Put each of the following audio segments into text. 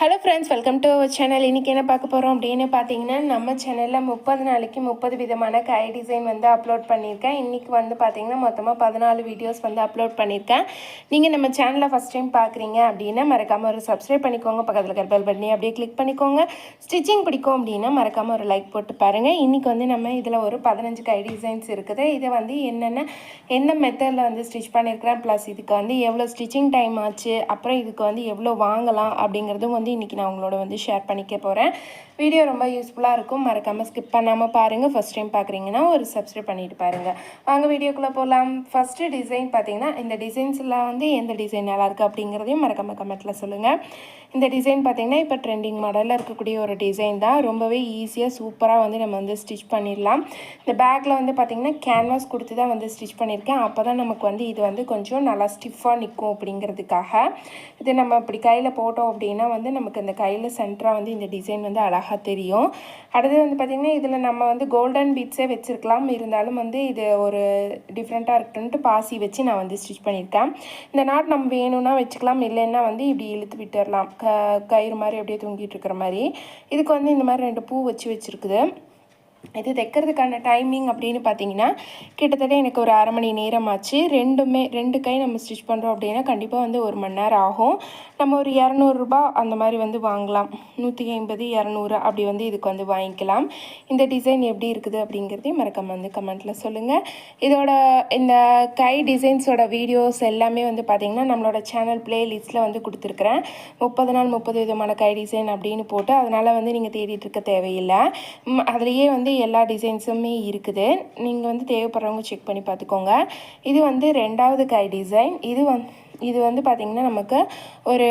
Hello friends welcome to our channel இன்றைக்கி என்ன பார்க்க போகிறோம் அப்படின்னு பார்த்தீங்கன்னா நம்ம சேனலில் முப்பது நாளைக்கு முப்பது விதமான கை டிசைன் வந்து அப்லோட் பண்ணியிருக்கேன். இன்றைக்கி வந்து பார்த்தீங்கன்னா மொத்தமாக பதினாலு வீடியோஸ் வந்து அப்லோட் பண்ணியிருக்கேன். நீங்கள் நம்ம சேனலை ஃபஸ்ட் டைம் பார்க்குறீங்க அப்படின்னா மறக்காமல் ஒரு சப்ஸ்கிரைப் பண்ணிக்கோங்க. பக்கத்தில் இருக்கிற பெல் அப்படியே கிளிக் பண்ணிக்கோங்க. ஸ்டிச்சிங் பிடிக்கும் அப்படின்னா மறக்காமல் ஒரு லைக் போட்டு பாருங்கள் இன்றைக்கி வந்து நம்ம இதில் ஒரு பதினஞ்சு கை டிசைன்ஸ் இருக்குது. இதை வந்து என்னென்ன என்ன மெத்தடில் வந்து ஸ்டிச் பண்ணியிருக்கிறேன்? ப்ளஸ் இதுக்கு வந்து எவ்வளோ ஸ்டிச்சிங் டைம் ஆச்சு? அப்புறம் இதுக்கு வந்து எவ்வளோ வாங்கலாம்? அப்படிங்கிறதும் வந்து இன்றைக்கி நான் உங்களோட வந்து ஷேர் பண்ணிக்க போகிறேன் வீடியோ ரொம்ப யூஸ்ஃபுல்லாக இருக்கும். மறக்காமல் ஸ்கிப் பண்ணாமல் பாருங்கள் ஃபஸ்ட் டைம் பார்க்குறீங்கன்னா ஒரு சப்ஸ்கிரைப் பண்ணிட்டு பாருங்கள் வாங்க வீடியோக்குள்ளே போகலாம் ஃபஸ்ட்டு டிசைன் பார்த்தீங்கன்னா இந்த டிசைன்ஸில் வந்து எந்த டிசைன் நல்லாயிருக்கு அப்படிங்கிறதையும் மறக்காமல் கமெண்ட்டில் சொல்லுங்கள் இந்த டிசைன் பார்த்திங்கன்னா இப்போ ட்ரெண்டிங் மாடலில் இருக்கக்கூடிய ஒரு டிசைன் தான். ரொம்பவே ஈஸியாக சூப்பராக வந்து நம்ம வந்து ஸ்டிச் பண்ணிடலாம். இந்த பேக்கில் வந்து பார்த்திங்கன்னா கேன்வாஸ் கொடுத்து தான் வந்து ஸ்டிச் பண்ணியிருக்கேன். அப்போ தான் நமக்கு வந்து இது வந்து கொஞ்சம் நல்லா ஸ்டிஃபாக நிற்கும் அப்படிங்கிறதுக்காக. இது நம்ம இப்படி கையில் போட்டோம் அப்படின்னா வந்து நமக்கு இந்த கையில் சென்டராக வந்து இந்த டிசைன் வந்து அழகாக தெரியும். அடுத்தது வந்து பார்த்திங்கன்னா இதில் நம்ம வந்து கோல்டன் பீட்ஸே வச்சுருக்கலாம். இருந்தாலும் வந்து இது ஒரு டிஃப்ரெண்ட்டாக இருக்குன்ட்டு பாசி வச்சு நான் வந்து ஸ்டிச் பண்ணியிருக்கேன். இந்த நாட் நம்ம வேணும்னா வச்சுக்கலாம். இல்லைன்னா வந்து இப்படி இழுத்து விட்டுடலாம் க கயிறு மாதிரி அப்படியே தூங்கிட்டு இருக்கிற மாதிரி. இதுக்கு வந்து இந்த மாதிரி ரெண்டு பூ வச்சு வச்சுருக்குது. இது தைக்கிறதுக்கான டைமிங் அப்படின்னு பார்த்தீங்கன்னா கிட்டத்தட்ட எனக்கு ஒரு அரை மணி நேரம் ஆச்சு ரெண்டுமே ரெண்டு கை நம்ம ஸ்டிச் பண்ணுறோம் அப்படின்னா கண்டிப்பாக வந்து ஒரு மணி நேரம் ஆகும். நம்ம ஒரு இரநூறுபா அந்த மாதிரி வந்து வாங்கலாம். நூற்றி ஐம்பது இரநூறு அப்படி வந்து இதுக்கு வந்து வாங்கிக்கலாம். இந்த டிசைன் எப்படி இருக்குது அப்படிங்கிறதையும் மறக்காம வந்து கமெண்ட்டில் சொல்லுங்கள் இதோட இந்த கை டிசைன்ஸோட வீடியோஸ் எல்லாமே வந்து பார்த்திங்கன்னா நம்மளோட சேனல் ப்ளேலிஸ்ட்டில் வந்து கொடுத்துருக்குறேன். முப்பது நாள் முப்பது விதமான கை டிசைன் அப்படின்னு போட்டு அதனால் வந்து நீங்கள் தேடிட்டு இருக்க தேவையில்லை. அதுலேயே வந்து எல்லா டிசைன்ஸுமே இருக்குது. நீங்கள் வந்து தேவைப்படுறவங்க செக் பண்ணி பார்த்துக்கோங்க. இது வந்து ரெண்டாவது கை டிசைன் இது வந் இது வந்து பார்த்திங்கன்னா நமக்கு ஒரு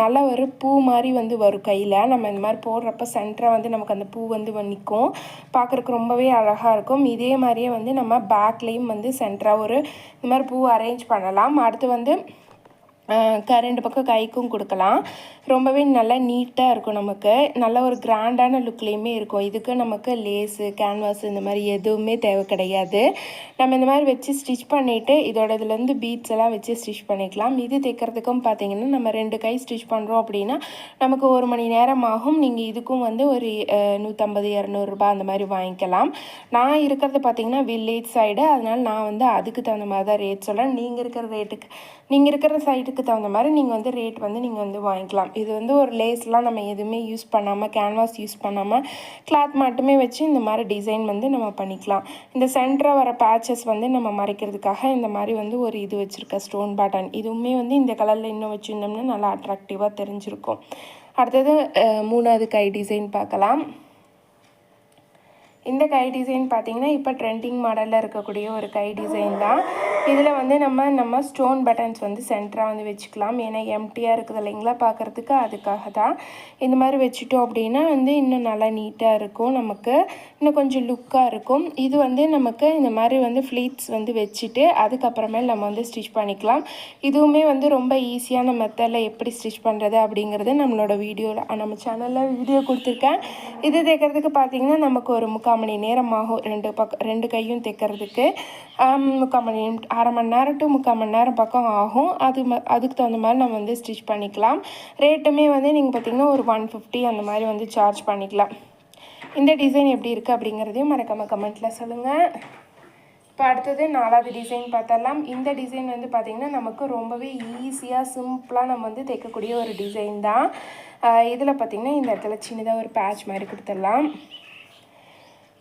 நல்ல ஒரு பூ மாதிரி வந்து வரும் கையில். நம்ம இந்த மாதிரி போடுறப்ப சென்டராக வந்து நமக்கு அந்த பூ வந்து நிற்கும் பார்க்குறக்கு ரொம்பவே அழகாக இருக்கும். இதே மாதிரியே வந்து நம்ம பேக்லேயும் வந்து சென்டராக ஒரு இந்த மாதிரி பூ அரேஞ்ச் பண்ணலாம். அடுத்து வந்து ரெண்டு பக்கம் கைக்கும் கொடுக்கலாம். ரொம்பவே நல்லா நீட்டாக இருக்கும் நமக்கு. நல்ல ஒரு கிராண்டான லுக்லேயுமே இருக்கும். இதுக்கு நமக்கு லேஸு கேன்வாஸ் இந்த மாதிரி எதுவுமே தேவை கிடையாது. நம்ம இந்த மாதிரி வச்சு ஸ்டிச் பண்ணிவிட்டு இதோட இதுலேருந்து பீட்ஸ் எல்லாம் வச்சு ஸ்டிச் பண்ணிக்கலாம். இது தைக்கிறதுக்கும் பார்த்தீங்கன்னா நம்ம ரெண்டு கை ஸ்டிச் பண்ணுறோம் அப்படின்னா நமக்கு ஒரு மணி நேரம் ஆகும். நீங்கள் இதுக்கும் வந்து ஒரு நூற்றம்பது இரநூறுபா அந்த மாதிரி வாங்கிக்கலாம். நான் இருக்கிறது பார்த்தீங்கன்னா வில்லேஜ் சைடு அதனால் நான் வந்து அதுக்கு தகுந்த மாதிரி தான் ரேட் சொல்கிறேன் நீங்கள் இருக்கிற ரேட்டுக்கு நீங்கள் இருக்கிற சைட்டுக்கு அதுக்கு தகுந்த மாதிரி நீங்கள் வந்து ரேட் வந்து நீங்கள் வந்து வாங்கிக்கலாம். இது வந்து ஒரு லேஸ்லாம் நம்ம எதுவுமே யூஸ் பண்ணாமல் கேன்வாஸ் யூஸ் பண்ணாமல் கிளாத் மட்டுமே வச்சு இந்த மாதிரி டிசைன் வந்து நம்ம பண்ணிக்கலாம். இந்த சென்டராக வர பேச்சஸ் வந்து நம்ம மறைக்கிறதுக்காக இந்த மாதிரி வந்து ஒரு இது வச்சுருக்க ஸ்டோன் பேட்டர்ன் இதுவுமே வந்து இந்த கலரில் இன்னும் வச்சுருந்தோம்னா நல்லா அட்ராக்டிவாக தெரிஞ்சிருக்கும். அடுத்தது மூணாவது கை டிசைன் பார்க்கலாம். இந்த கை டிசைன் பார்த்தீங்கன்னா இப்போ ட்ரெண்டிங் மாடலில் இருக்கக்கூடிய ஒரு கை டிசைன் தான். இதில் வந்து நம்ம நம்ம ஸ்டோன் பட்டன்ஸ் வந்து சென்டராக வந்து வச்சுக்கலாம். ஏன்னா எம்டியாக இருக்குது இல்லைங்களா பார்க்குறதுக்கு அதுக்காக தான். இந்த மாதிரி வச்சுட்டோம் அப்படின்னா வந்து இன்னும் நல்லா நீட்டாக இருக்கும் நமக்கு. இன்னும் கொஞ்சம் லுக்காக இருக்கும். இது வந்து நமக்கு இந்த மாதிரி வந்து ஃப்ளீட்ஸ் வந்து வச்சுட்டு அதுக்கப்புறமேல் நம்ம வந்து ஸ்டிச் பண்ணிக்கலாம். இதுவுமே வந்து ரொம்ப ஈஸியான மெத்தடில் எப்படி ஸ்டிச் பண்ணுறது அப்படிங்கிறது நம்மளோட வீடியோவில் நம்ம சேனலில் வீடியோ கொடுத்துருக்கேன். இது தைக்கிறதுக்கு பார்த்தீங்கன்னா நமக்கு ஒரு முக்கால் மணி நேரம் ஆகும் ரெண்டு பக்கம் ரெண்டு கையும் தைக்கிறதுக்கு. முக்கால் மணி அரை மணி நேரம் டு முக்கால் மணி நேரம் பக்கம் ஆகும். அது ம- அதுக்கு தகுந்த மாதிரி நம்ம வந்து ஸ்டிச் பண்ணிக்கலாம். ரேட்டுமே வந்து நீங்கள் பார்த்தீங்கன்னா ஒரு ஒன் ஃபிஃப்டி அந்த மாதிரி வந்து சார்ஜ் பண்ணிக்கலாம். இந்த டிசைன் எப்படி இருக்குது அப்படிங்கிறதையும் மறக்காமல் கமெண்ட்டில் சொல்லுங்கள் இப்போ அடுத்தது நாலாவது டிசைன் பார்த்தரலாம் இந்த டிசைன் வந்து பார்த்திங்கன்னா நமக்கு ரொம்பவே ஈஸியாக சிம்பிளாக நம்ம வந்து தைக்கக்கூடிய ஒரு டிசைன் தான். இதில் பார்த்திங்கன்னா இந்த இடத்துல சின்னதாக ஒரு பேட்ச் மாதிரி கொடுத்துடலாம்.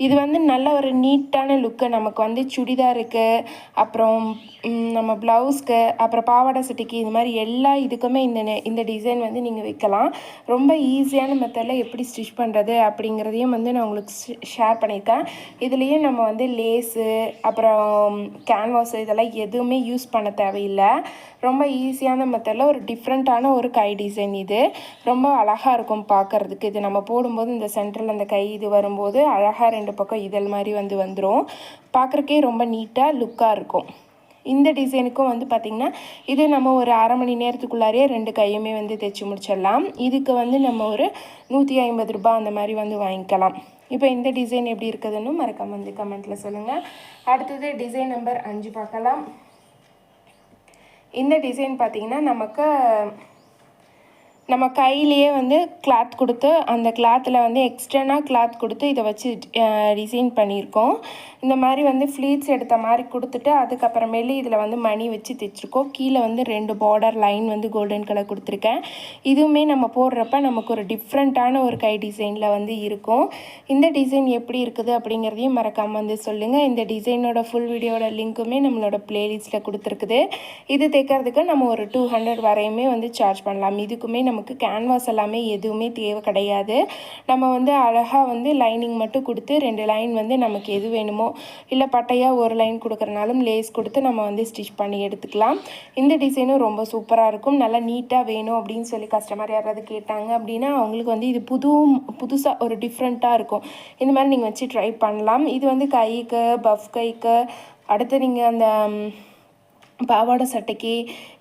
இது வந்து நல்ல ஒரு நீட்டான லுக்கு நமக்கு வந்து சுடிதாருக்கு அப்புறம் நம்ம ப்ளவுஸ்க்கு அப்புறம் பாவாடை சட்டிக்கு இது மாதிரி எல்லா இதுக்குமே இந்த நெ- இந்த டிசைன் வந்து நீங்கள் வைக்கலாம். ரொம்ப ஈஸியான மெத்தடில் எப்படி ஸ்டிச் பண்ணுறது அப்படிங்கிறதையும் வந்து நான் உங்களுக்கு ஷேர் பண்ணியிருக்கேன். இதுலேயும் நம்ம வந்து லேஸு அப்புறம் கேன்வாஸ் இதெல்லாம் எதுவுமே யூஸ் பண்ண தேவையில்லை. ரொம்ப ஈஸியான மெத்தடில் ஒரு டிஃப்ரெண்ட்டான ஒரு கை டிசைன் இது. ரொம்ப அழகாக இருக்கும் பார்க்கறதுக்கு. இது நம்ம போடும்போது இந்த சென்டரில் அந்த கை இது வரும்போது அழகாக ரெண்டு பக்கம் இதழ் மாதிரி வந்து வந்துடும் பார்க்குறக்கே ரொம்ப நீட்டாக லுக்காக இருக்கும். இந்த டிசைனுக்கும் வந்து பார்த்திங்கன்னா இது நம்ம ஒரு அரை மணி நேரத்துக்குள்ளாரே ரெண்டு கையுமே வந்து தைச்சி முடிச்சிடலாம். இதுக்கு வந்து நம்ம ஒரு நூற்றி ஐம்பது ரூபாய் அந்த மாதிரி வந்து வாங்கிக்கலாம். இப்போ இந்த டிசைன் எப்படி இருக்குதுன்னு மறக்காம வந்து கமெண்ட்டில் சொல்லுங்கள் அடுத்தது டிசைன் நம்பர் அஞ்சு பார்க்கலாம். இந்த டிசைன் பார்த்திங்கன்னா நமக்கு நம்ம கையிலேயே வந்து கிளாத் கொடுத்து அந்த கிளாத்தில் வந்து எக்ஸ்டர்னாக கிளாத் கொடுத்து இதை வச்சு டிசைன் பண்ணியிருக்கோம். இந்த மாதிரி வந்து ஃப்ளீட்ஸ் எடுத்த மாதிரி கொடுத்துட்டு அதுக்கப்புறமேலு இதில் வந்து மணி வச்சு தைச்சிருக்கோம். கீழே வந்து ரெண்டு பார்டர் லைன் வந்து கோல்டன் கலர் கொடுத்துருக்கேன். இதுவுமே நம்ம போடுறப்ப நமக்கு ஒரு டிஃப்ரெண்ட்டான ஒரு கை டிசைனில் வந்து இருக்கும். இந்த டிசைன் எப்படி இருக்குது அப்படிங்கிறதையும் மறக்காமல் வந்து சொல்லுங்கள் இந்த டிசைனோட ஃபுல் வீடியோட லிங்க்குமே நம்மளோட ப்ளேலிஸ்ட்டில் கொடுத்துருக்குது. இது தைக்கிறதுக்கு நம்ம ஒரு டூ ஹண்ட்ரட் வரையுமே வந்து சார்ஜ் பண்ணலாம். இதுக்குமே நம்ம நமக்கு கேன்வாஸ் எல்லாமே எதுவுமே தேவை கிடையாது. நம்ம வந்து அழகாக வந்து லைனிங் மட்டும் கொடுத்து ரெண்டு லைன் வந்து நமக்கு எது வேணுமோ இல்லை பட்டையாக ஒரு லைன் கொடுக்குறனாலும் லேஸ் கொடுத்து நம்ம வந்து ஸ்டிச் பண்ணி எடுத்துக்கலாம். இந்த டிசைனும் ரொம்ப சூப்பராக இருக்கும். நல்லா நீட்டாக வேணும் அப்படின்னு சொல்லி கஸ்டமர் யாராவது கேட்டாங்க அப்படின்னா அவங்களுக்கு வந்து இது புது புதுசாக ஒரு டிஃப்ரெண்ட்டாக இருக்கும். இந்த மாதிரி நீங்கள் வச்சு ட்ரை பண்ணலாம். இது வந்து கைக்கு பஃப் கைக்கு அடுத்து நீங்கள் அந்த பாவாடை சட்டைக்கு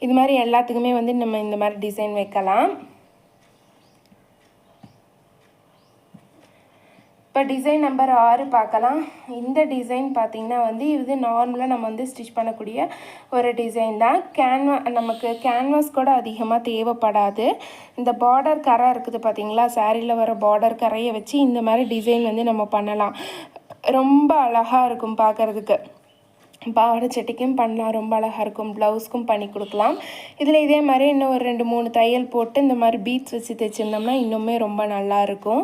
இது மாதிரி எல்லாத்துக்குமே வந்து நம்ம இந்த மாதிரி டிசைன் வைக்கலாம். இப்போ டிசைன் நம்பர் ஆறு பார்க்கலாம். இந்த டிசைன் பார்த்திங்கன்னா வந்து இது நார்மலாக நம்ம வந்து ஸ்டிச் பண்ணக்கூடிய ஒரு டிசைன் தான். கேன்வா நமக்கு கேன்வாஸ் கூட அதிகமாக தேவைப்படாது. இந்த பார்டர் கரை இருக்குது பார்த்திங்களா? சாரியில் வர பார்டர் கரையை வச்சு இந்த மாதிரி டிசைன் வந்து நம்ம பண்ணலாம். ரொம்ப அழகாக இருக்கும் பார்க்குறதுக்கு. பாவாடை செட்டிக்கும் பண்ணலாம். ரொம்ப அழகாக இருக்கும். ப்ளவுஸ்க்கும் பண்ணி கொடுக்கலாம். இதில் இதே மாதிரி இன்னும் ஒரு ரெண்டு மூணு தையல் போட்டு இந்த மாதிரி பீட்ஸ் வச்சு தைச்சிருந்தோம்னா இன்னுமே ரொம்ப நல்லாயிருக்கும்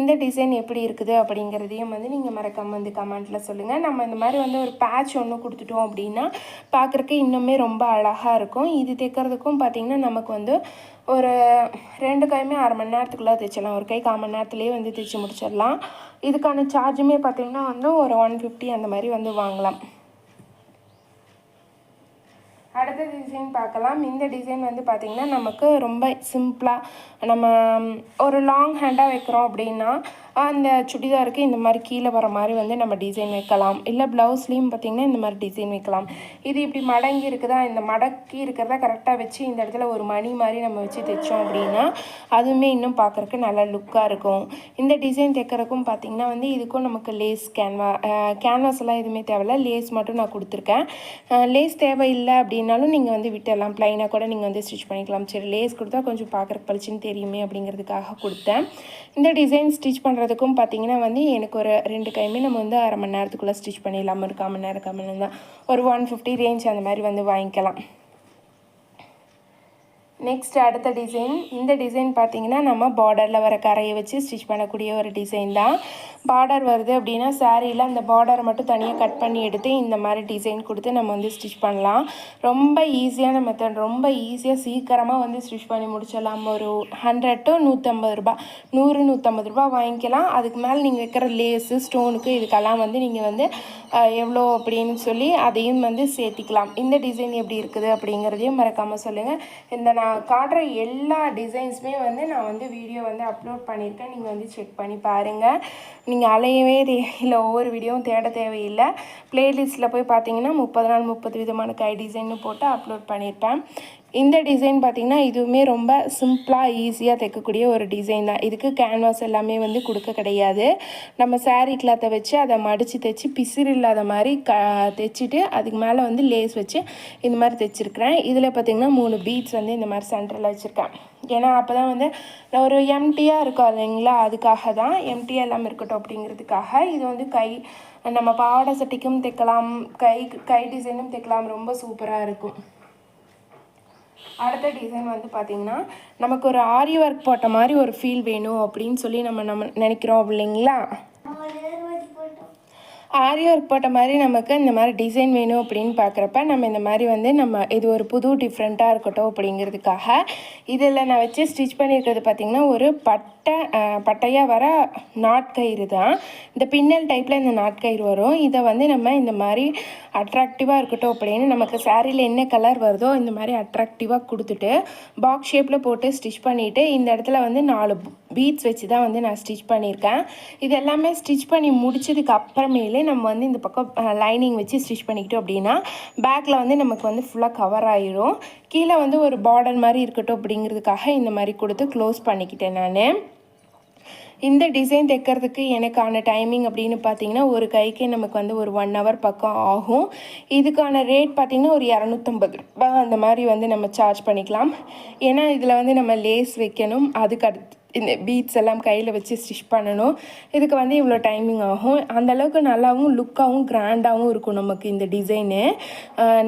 இந்த டிசைன் எப்படி இருக்குது அப்படிங்கிறதையும் வந்து நீங்கள் மறக்காம வந்து கமெண்ட்டில் சொல்லுங்கள் நம்ம இந்த மாதிரி வந்து ஒரு பேட்ச் ஒன்று கொடுத்துட்டோம் அப்படின்னா பார்க்குறக்கு இன்னுமே ரொம்ப அழகாக இருக்கும். இது தைக்கிறதுக்கும் பார்த்திங்கன்னா நமக்கு வந்து ஒரு ரெண்டு கையுமே அரை மணி நேரத்துக்குள்ளே தைச்சிடலாம். ஒரு கை கால் மணி நேரத்துலேயே வந்து தைச்சி முடிச்சிடலாம். இதுக்கான சார்ஜுமே பார்த்திங்கன்னா வந்து ஒரு ஒன் ஃபிஃப்டி அந்த மாதிரி வந்து வாங்கலாம். அடுத்த டிசைன் பார்க்கலாம். இந்த டிசைன் வந்து பார்த்திங்கன்னா நமக்கு ரொம்ப சிம்பிளாக நம்ம ஒரு லாங் ஹேண்டாக வைக்கிறோம் அப்படின்னா அந்த சுடிதாருக்கு இந்த மாதிரி கீழே வர மாதிரி வந்து நம்ம டிசைன் வைக்கலாம். இல்லை ப்ளவுஸ்லேயும் பார்த்திங்கன்னா இந்த மாதிரி டிசைன் வைக்கலாம். இது இப்படி மடங்கி இருக்குதா இந்த மடக்கி இருக்கிறத கரெக்டாக வச்சு இந்த இடத்துல ஒரு மணி மாதிரி நம்ம வச்சு தைச்சோம் அப்படின்னா அதுவுமே இன்னும் பார்க்குறக்கு நல்ல லுக்காக இருக்கும். இந்த டிசைன் தைக்கிறதுக்கும் பார்த்திங்கன்னா வந்து இதுக்கும் நமக்கு லேஸ் கேன்வா கேன்வாஸ் எல்லாம் எதுவுமே தேவையில்ல. லேஸ் மட்டும் நான் கொடுத்துருக்கேன். லேஸ் தேவையில்லை அப்படின்னாலும் நீங்கள் வந்து விட்டுடலாம் ப்ளைனாக கூட நீங்கள் வந்து ஸ்டிச் பண்ணிக்கலாம். சரி லேஸ் கொடுத்தா கொஞ்சம் பார்க்குறக்கு பளிச்சுன்னு தெரியுமே அப்படிங்கிறதுக்காக கொடுத்தேன். இந்த டிசைன் ஸ்டிச் பண்ணுறதுக்கும் பார்த்தீங்கன்னா வந்து எனக்கு ஒரு ரெண்டு கையுமே நம்ம வந்து அரை மணி நேரத்துக்குள்ளே ஸ்டிச் பண்ணிடலாம். ஒரு கால் மணி நேரம் கால் மணி நேரம் தான். ஒரு ஒன் ஃபிஃப்டி ரேஞ்ச் அந்த மாதிரி வந்து வாங்கிக்கலாம். நெக்ஸ்ட் அடுத்த டிசைன் இந்த டிசைன் பார்த்தீங்கன்னா நம்ம பார்டரில் வர கரையை வச்சு ஸ்டிச் பண்ணக்கூடிய ஒரு டிசைன் தான். பார்டர் வருது அப்படின்னா சாரியில் அந்த பார்டரை மட்டும் தனியாக கட் பண்ணி எடுத்து இந்த மாதிரி டிசைன் கொடுத்து நம்ம வந்து ஸ்டிச் பண்ணலாம். ரொம்ப ஈஸியான மெத்தட் ரொம்ப ஈஸியாக சீக்கிரமாக வந்து ஸ்டிச் பண்ணி முடிச்சிடலாம். ஒரு ஹண்ட்ரட் டு நூற்றம்பது ரூபாய் நூறு நூற்றம்பது ரூபா வாங்கிக்கலாம். அதுக்கு மேலே நீங்கள் வைக்கிற லேஸு ஸ்டோனுக்கு இதுக்கெல்லாம் வந்து நீங்கள் வந்து எவ்வளோ அப்படின்னு சொல்லி அதையும் வந்து சேர்த்திக்கலாம். இந்த டிசைன் எப்படி இருக்குது அப்படிங்கிறதையும் மறக்காமல் சொல்லுங்கள் இந்த நான் காட்டுற எல்லா டிசைன்ஸுமே வந்து நான் வந்து வீடியோ வந்து அப்லோட் பண்ணியிருக்கேன். நீங்கள் வந்து செக் பண்ணி பாருங்கள் நீங்கள் அலையவே இல்லை ஒவ்வொரு வீடியோவும் தேட தேவையில்லை. ப்ளேலிஸ்ட்டில் போய் பார்த்தீங்கன்னா முப்பது நாள் முப்பது விதமான கை டிசைன்னு போட்டு அப்லோட் பண்ணியிருப்பேன். இந்த டிசைன் பார்த்திங்கன்னா இதுவுமே ரொம்ப சிம்பிளாக ஈஸியாக தைக்கக்கூடிய ஒரு டிசைன் தான். இதுக்கு கேன்வாஸ் எல்லாமே வந்து கொடுக்க கிடையாது. நம்ம சாரீ கிளாத்தை வச்சு அதை மடித்து தைச்சி பிசிறு இல்லாத மாதிரி க தைச்சிட்டு அதுக்கு மேலே வந்து லேஸ் வச்சு இந்த மாதிரி தைச்சிருக்கிறேன். இதில் பார்த்திங்கன்னா மூணு பீட்ஸ் வந்து இந்த மாதிரி சென்டரில் வச்சுருக்கேன். ஏன்னா அப்போ தான் வந்து ஒரு எம்டியாக இருக்கும் இல்லைங்களா? அதுக்காக தான் எம்டியாக இல்லாமல் இருக்கட்டும் அப்படிங்கிறதுக்காக. இது வந்து கை நம்ம பாவாடை சட்டைக்கும் தைக்கலாம். கை கை டிசைனும் தைக்கலாம். ரொம்ப சூப்பராக இருக்கும். அடுத்த டிசைன் வந்து பார்த்திங்கன்னா நமக்கு ஒரு ஆரி ஒர்க் போட்ட மாதிரி ஒரு ஃபீல் வேணும் அப்படின்னு சொல்லி நம்ம நம்ம நினைக்கிறோம் இல்லைங்களா? ஆரி ஒர்க் போட்ட மாதிரி நமக்கு இந்த மாதிரி டிசைன் வேணும் அப்படின்னு பார்க்குறப்ப நம்ம இந்த மாதிரி வந்து நம்ம இது ஒரு புது டிஃப்ரெண்ட்டாக இருக்கட்டும் அப்படிங்கிறதுக்காக இதில் நான் வச்சு ஸ்டிச் பண்ணியிருக்கிறது பார்த்திங்கன்னா ஒரு பட்டை பட்டையாக வர நாட்கயிறு தான். இந்த பின்னல் டைப்பில் இந்த நாட்கயிறு வரும். இதை வந்து நம்ம இந்த மாதிரி அட்ராக்டிவாக இருக்கட்டும் அப்படின்னு நமக்கு சாரியில் என்ன கலர் வருதோ இந்த மாதிரி அட்ராக்டிவாக கொடுத்துட்டு பாக்ஸ் ஷேப்பில் போட்டு ஸ்டிச் பண்ணிவிட்டு இந்த இடத்துல வந்து நாலு பீட்ஸ் வச்சு தான் வந்து நான் ஸ்டிச் பண்ணியிருக்கேன். இது எல்லாமே ஸ்டிச் பண்ணி முடிச்சதுக்கு அப்புறமேலே நம்ம வந்து இந்த பக்கம் லைனிங் வச்சு ஸ்டிச் பண்ணிக்கிட்டோம் அப்படின்னா பேக்கில் வந்து நமக்கு வந்து ஃபுல்லாக கவர் ஆகிடும் கீழே வந்து ஒரு பார்டர் மாதிரி இருக்கட்டும் அப்படிங்கிறதுக்காக இந்த மாதிரி கொடுத்து க்ளோஸ் பண்ணிக்கிட்டேன் நான். இந்த டிசைன் தைக்கிறதுக்கு எனக்கான டைமிங் அப்படின்னு பார்த்தீங்கன்னா ஒரு கைக்கே நமக்கு வந்து ஒரு ஒன் ஹவர் பக்கம் ஆகும். இதுக்கான ரேட் பார்த்திங்கன்னா ஒரு இரநூத்தம்பது ரூபாய் அந்த மாதிரி வந்து நம்ம சார்ஜ் பண்ணிக்கலாம். ஏன்னா இதில் வந்து நம்ம லேஸ் வைக்கணும். அதுக்கு அடுத்து இந்த பீட்ஸ் எல்லாம் கையில் வச்சு ஸ்டிச் பண்ணணும். இதுக்கு வந்து இவ்வளோ டைமிங் ஆகும். அந்த அளவுக்கு நல்லாவும் லுக்காகவும் கிராண்டாகவும் இருக்கும் நமக்கு இந்த டிசைனு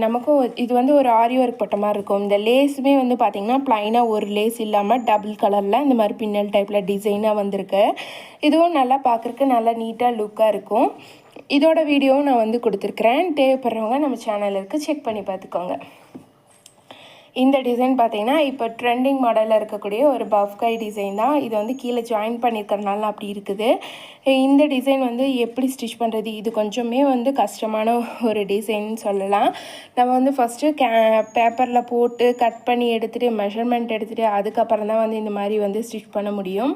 நமக்கும் இது வந்து ஒரு ஆரி ஒர்க் பட்ட மாதிரி இருக்கும். இந்த லேஸுமே வந்து பார்த்திங்கன்னா ப்ளைனாக ஒரு லேஸ் இல்லாமல் டபுள் கலரில் இந்த மாதிரி பின்னல் டைப்பில் டிசைனாக வந்திருக்கு. இதுவும் நல்லா பார்க்குறக்கு நல்லா நீட்டாக லுக்காக இருக்கும். இதோட வீடியோவும் நான் வந்து கொடுத்துருக்குறேன். தேவைப்படுறவங்க நம்ம சேனலுக்கு செக் பண்ணி பார்த்துக்கோங்க. இந்த டிசைன் பார்த்தீங்கன்னா இப்போ ட்ரெண்டிங் மாடலில் இருக்கக்கூடிய ஒரு பஃப் கை டிசைன் தான். இது வந்து கீழே ஜாயின் பண்ணியிருக்கறனால அப்படி இருக்குது. இந்த டிசைன் வந்து எப்படி ஸ்டிச் பண்ணுறது இது கொஞ்சமே வந்து கஷ்டமான ஒரு டிசைன் சொல்லலாம். நம்ம வந்து ஃபஸ்ட்டு கே பேப்பரில் போட்டு கட் பண்ணி எடுத்துகிட்டு மெஷர்மெண்ட் எடுத்துகிட்டு அதுக்கப்புறம் தான் வந்து இந்த மாதிரி வந்து ஸ்டிச் பண்ண முடியும்.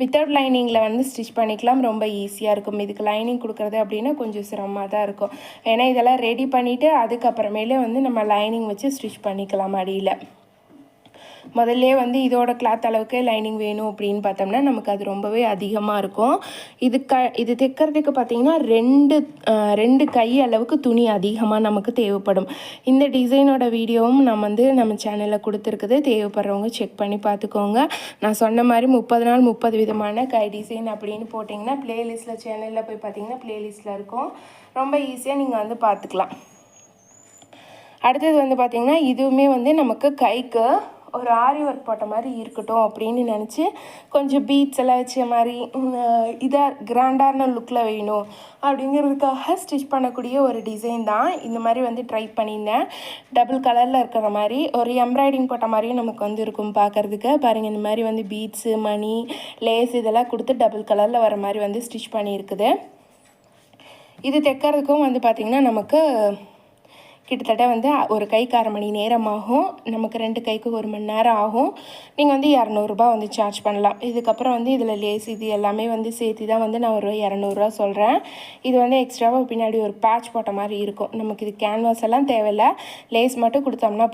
வித்தவுட் லைனிங்கில் வந்து ஸ்டிச் பண்ணிக்கலாம். ரொம்ப ஈஸியாக இருக்கும். இதுக்கு லைனிங் கொடுக்குறது அப்படின்னா கொஞ்சம் சிரமமாக தான் இருக்கும். ஏன்னா இதெல்லாம் ரெடி பண்ணிவிட்டு அதுக்கப்புறமேலே வந்து நம்ம லைனிங் வச்சு ஸ்டிச் பண்ணிக்கலாம் அடியில் முதல்ல வந்து இதோட கிளாத் அளவுக்கு லைனிங் வேணும் அப்படின்னு பார்த்தோம்னா நமக்கு அது ரொம்பவே அதிகமாக இருக்கும். இது க இது தைக்கிறதுக்கு பார்த்திங்கன்னா ரெண்டு ரெண்டு கை அளவுக்கு துணி அதிகமாக நமக்கு தேவைப்படும். இந்த டிசைனோட வீடியோவும் நம்ம வந்து நம்ம சேனலில் கொடுத்துருக்குது. தேவைப்படுறவங்க செக் பண்ணி பார்த்துக்கோங்க. நான் சொன்ன மாதிரி முப்பது நாள் முப்பது விதமான கை டிசைன் அப்படின்னு போட்டிங்கன்னா ப்ளேலிஸ்ட்டில் சேனலில் போய் பார்த்தீங்கன்னா ப்ளேலிஸ்ட்டில் இருக்கும். ரொம்ப ஈஸியாக நீங்கள் வந்து பார்த்துக்கலாம். அடுத்தது வந்து பார்த்திங்கன்னா இதுவுமே வந்து நமக்கு கைக்கு ஒரு ஆரி ஒர்க் போட்ட மாதிரி இருக்கட்டும் அப்படின்னு நினச்சி கொஞ்சம் பீட்ஸ் எல்லாம் வச்ச மாதிரி இதாக கிராண்டான லுக்கில் வேணும் அப்படிங்கிறதுக்காக ஸ்டிச் பண்ணக்கூடிய ஒரு டிசைன் தான் இந்த மாதிரி வந்து ட்ரை பண்ணியிருந்தேன். டபுள் கலரில் இருக்கிற மாதிரி ஒரு எம்ப்ராய்டிங் போட்ட மாதிரியும் நமக்கு வந்து இருக்கும் பார்க்குறதுக்கு பாருங்கள் இந்த மாதிரி வந்து பீட்ஸு மணி லேஸ் இதெல்லாம் கொடுத்து டபுள் கலரில் வர மாதிரி வந்து ஸ்டிச் பண்ணியிருக்குது. இது தைக்கிறதுக்கும் வந்து பார்த்திங்கன்னா நமக்கு கிட்டத்தட்ட வந்து ஒரு கைக்கு அரை மணி நேரம் ஆகும் நமக்கு ரெண்டு கைக்கு ஒரு மணி நேரம் ஆகும். நீங்கள் வந்து இரநூறுபா வந்து சார்ஜ் பண்ணலாம். இதுக்கப்புறம் வந்து இதில் லேஸ் இது எல்லாமே வந்து சேர்த்து தான் வந்து நான் ஒரு இரநூறுவா சொல்கிறேன் இது வந்து எக்ஸ்ட்ராவாக பின்னாடி ஒரு பேட்ச் போட்ட மாதிரி இருக்கும். நமக்கு இது கேன்வாஸ் எல்லாம் தேவையில்லை. லேஸ் மட்டும் கொடுத்தோம்னா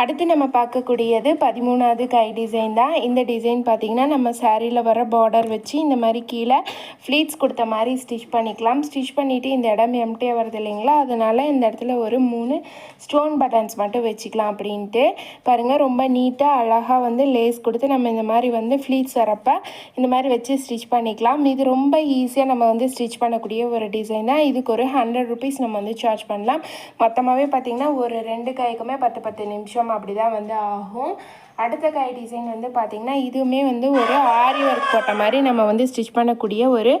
அடுத்து நம்ம பார்க்கக்கூடியது பதிமூணாவது கை டிசைன் தான். இந்த டிசைன் பார்த்திங்கன்னா நம்ம சாரியில் வர பார்டர் வச்சு இந்த மாதிரி கீழே ஃப்ளீட்ஸ் கொடுத்த மாதிரி ஸ்டிச் பண்ணிக்கலாம். ஸ்டிச் பண்ணிவிட்டு இந்த இடம் எம்டியாக வருது இல்லைங்களா? அதனால் இந்த இடத்துல ஒரு மூணு ஸ்டோன் பட்டன்ஸ் மட்டும் வச்சுக்கலாம் அப்படின்ட்டு. பாருங்கள் ரொம்ப நீட்டாக அழகாக வந்து லேஸ் கொடுத்து நம்ம இந்த மாதிரி வந்து ஃப்ளீட்ஸ் வரப்போ இந்த மாதிரி வச்சு ஸ்டிச் பண்ணிக்கலாம். இது ரொம்ப ஈஸியாக நம்ம வந்து ஸ்டிச் பண்ணக்கூடிய ஒரு டிசைன் தான். இதுக்கு ஒரு ஹண்ட்ரட் ருபீஸ் நம்ம வந்து சார்ஜ் பண்ணலாம். மொத்தமாகவே பார்த்திங்கன்னா ஒரு ரெண்டு கைக்குமே பத்து பத்து நிமிஷம் நிமிஷம் அப்படி தான் வந்து ஆகும். அடுத்த கை டிசைன் வந்து பார்த்திங்கன்னா இதுவுமே வந்து ஒரு ஆரி ஒர்க் போட்ட மாதிரி நம்ம வந்து ஸ்டிச் பண்ணக்கூடிய ஒரு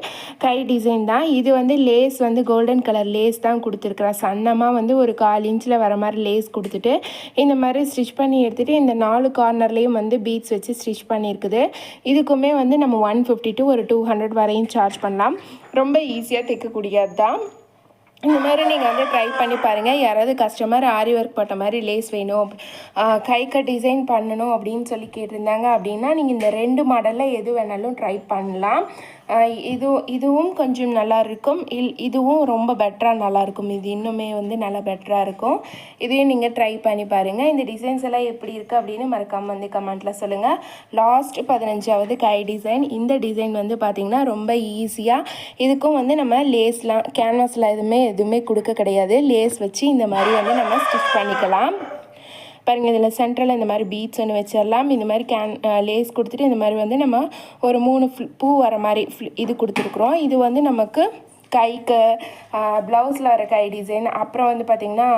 கை டிசைன் தான். இது வந்து லேஸ் வந்து கோல்டன் கலர் லேஸ் தான் கொடுத்துருக்குறேன் சன்னமாக வந்து ஒரு கால் இன்ச்சில் வர மாதிரி லேஸ் கொடுத்துட்டு இந்த மாதிரி ஸ்டிச் பண்ணி எடுத்துகிட்டு இந்த நாலு கார்னர்லேயும் வந்து பீட்ஸ் வச்சு ஸ்டிச் பண்ணியிருக்குது. இதுக்குமே வந்து நம்ம ஒன் ஃபிஃப்டி டு ஒரு டூ ஹண்ட்ரட் வரையும் சார்ஜ் பண்ணலாம். ரொம்ப ஈஸியாக தைக்கக்கூடியது தான் இந்த மாதிரி நீங்கள் வந்து ட்ரை பண்ணி பாருங்கள் யாராவது கஸ்டமர் ஆரி ஒர்க் போட்ட மாதிரி லேஸ் வேணும். கைக்கு டிசைன் பண்ணணும் அப்படின்னு சொல்லி கேட்டிருந்தாங்க அப்படின்னா நீங்கள் இந்த ரெண்டு மாடலில் எது வேணாலும் ட்ரை பண்ணலாம். இது இதுவும் கொஞ்சம் நல்லா இருக்கும் இல் இதுவும் ரொம்ப பெட்டராக நல்லாயிருக்கும். இது இன்னுமே வந்து நல்லா பெட்டராக இருக்கும். இதையும் நீங்கள் ட்ரை பண்ணி பாருங்கள் இந்த டிசைன்ஸ் எல்லாம் எப்படி இருக்குது அப்படின்னு மறக்காமல் வந்து கமெண்ட்டில் சொல்லுங்கள் லாஸ்ட் பதினஞ்சாவது கை டிசைன் இந்த டிசைன் வந்து பார்த்திங்கன்னா ரொம்ப ஈஸியாக இதுக்கும் வந்து நம்ம லேஸ்லாம் கேன்வாஸில் எதுவுமே எதுவுமே கொடுக்க கிடையாது. லேஸ் வச்சு இந்த மாதிரி வந்து நம்ம ஸ்டிச் பண்ணிக்கலாம். பாருங்கள் இதில் சென்ட்ரல் இந்த மாதிரி பீட்ஸ் ஒன்று வச்சிடலாம். இந்த மாதிரி கேன் லேஸ் கொடுத்துட்டு இந்த மாதிரி வந்து நம்ம ஒரு மூணு பூ வர மாதிரி இது கொடுத்துருக்குறோம். இது வந்து நமக்கு கைக்கு ப்ளவுஸில் வர கை டிசைன் அப்புறம் வந்து பார்த்திங்கன்னா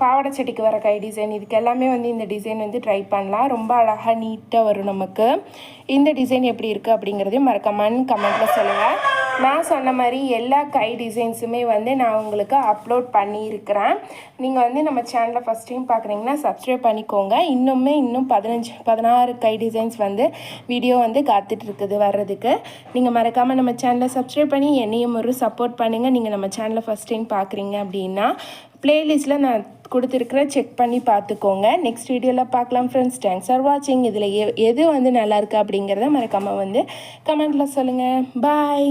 பாவாடை செடிக்கு வர கை டிசைன் இதுக்கு எல்லாமே வந்து இந்த டிசைன் வந்து ட்ரை பண்ணலாம். ரொம்ப அழகாக நீட்டாக வரும் நமக்கு. இந்த டிசைன் எப்படி இருக்குது அப்படிங்கிறதையும் மறக்காமன் கமெண்ட்டில் சொல்லுங்கள் நான் சொன்ன மாதிரி எல்லா கை டிசைன்ஸுமே வந்து நான் உங்களுக்கு அப்லோட் பண்ணியிருக்கிறேன். நீங்கள் வந்து நம்ம சேனலை ஃபஸ்ட் டைம் பார்க்குறீங்கன்னா சப்ஸ்கிரைப் பண்ணிக்கோங்க. இன்னுமே இன்னும் பதினஞ்சு பதினாறு கை டிசைன்ஸ் வந்து வீடியோ வந்து காத்துட்ருக்குது வர்றதுக்கு. நீங்கள் மறக்காமல் நம்ம சேனலை சப்ஸ்கிரைப் பண்ணி என்னையும் ஒரு சப்போர்ட் பண்ணுங்கள் நீங்கள் நம்ம சேனலை ஃபஸ்ட் டைம் பார்க்குறீங்க அப்படின்னா ப்ளேலிஸ்ட்டில் நான் கொடுத்துருக்குற செக் பண்ணி பார்த்துக்கோங்க. நெக்ஸ்ட் வீடியோவில் பார்க்கலாம் ஃப்ரெண்ட்ஸ் தேங்க்ஸ் ஃபார் வாட்சிங் இதில் எ எது வந்து நல்லாயிருக்கு அப்படிங்கிறத மறக்காமல் வந்து கமெண்ட்டில் சொல்லுங்கள் பாய்